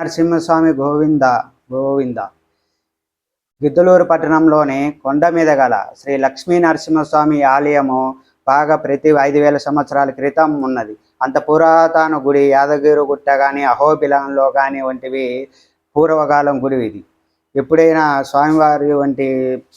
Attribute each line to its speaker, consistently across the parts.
Speaker 1: నరసింహస్వామి గోవింద గోవింద. గిద్దలూరు పట్టణంలోని కొండ మీద గల శ్రీ లక్ష్మీ నరసింహస్వామి ఆలయము బాగా ప్రతి ఐదు వేల సంవత్సరాల క్రితం ఉన్నది. అంత పురాతన గుడి యాదగిరి గుట్ట కానీ అహోబిలంలో కానీ వంటివి పూర్వకాలం గుడి ఇది. ఎప్పుడైనా స్వామివారి వంటి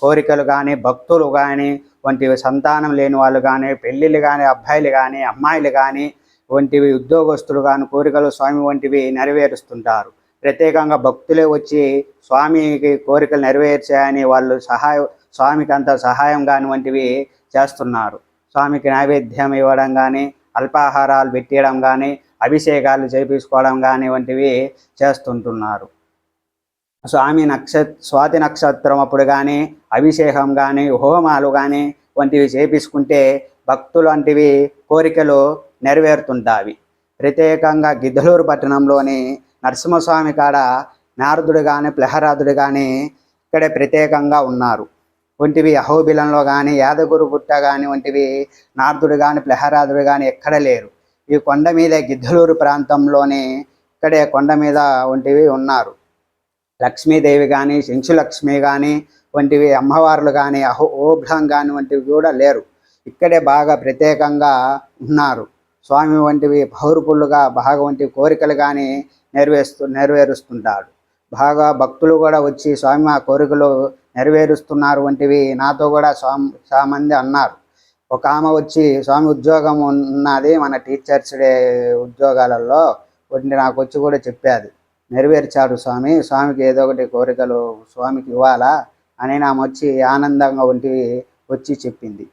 Speaker 1: కోరికలు కానీ భక్తులు కానీ వంటి సంతానం లేని వాళ్ళు కానీ పెళ్ళిళ్ళు కానీ అబ్బాయిలు కానీ అమ్మాయిలు కానీ వంటివి ఉద్యోగస్తులు కానీ కోరికలు స్వామి వంటివి నెరవేరుస్తుంటారు. ప్రత్యేకంగా భక్తులే వచ్చి స్వామికి కోరికలు నెరవేర్చాయని వాళ్ళు సహాయ స్వామికి అంత సహాయం కాని వంటివి చేస్తున్నారు. స్వామికి నైవేద్యం ఇవ్వడం కానీ అల్పాహారాలు పెట్టడం కానీ అభిషేకాలు చేపించుకోవడం కానీ వంటివి చేస్తుంటున్నారు. స్వామి నక్షత్ర స్వాతి నక్షత్రం అప్పుడు కానీ అభిషేకం కానీ హోమాలు కానీ వంటివి చేపించుకుంటే భక్తులు వంటివి కోరికలు నెరవేరుతుంటావి. ప్రత్యేకంగా గిద్దలూరు పట్టణంలోని నరసింహస్వామి కాడ నారదుడు కానీ ప్లహరాదుడు కానీ ఇక్కడే ప్రత్యేకంగా ఉన్నారు. వంటివి అహోబిలంలో కానీ యాదగురు గుట్ట కానీ వంటివి నారదుడు కానీ ప్లహరాదుడు కానీ ఎక్కడ లేరు. ఈ కొండ మీద గిద్దలూరు ప్రాంతంలోని ఇక్కడే కొండ మీద వంటివి ఉన్నారు. లక్ష్మీదేవి కానీ శంశులక్ష్మి కానీ వంటివి అమ్మవార్లు కానీ అహో ఓభ్రం కానీ వంటివి కూడా లేరు. ఇక్కడే బాగా ప్రత్యేకంగా ఉన్నారు. స్వామి వంటివి పౌరుపులుగా బాగా వంటి కోరికలు కానీ నెరవేరుస్తూ నెరవేరుస్తుంటాడు. బాగా భక్తులు కూడా వచ్చి స్వామి ఆ కోరికలు నెరవేరుస్తున్నారు వంటివి నాతో కూడా స్వామి చాలామంది అన్నారు. ఒక ఆమె వచ్చి స్వామి ఉద్యోగం ఉన్నది మన టీచర్స్ డే ఉద్యోగాలలో వంటి నాకు వచ్చి కూడా చెప్పాది. నెరవేర్చాడు స్వామి స్వామికి ఏదో ఒకటి కోరికలు స్వామికి ఇవ్వాలా అని ఆమె వచ్చి ఆనందంగా వంటివి వచ్చి చెప్పింది.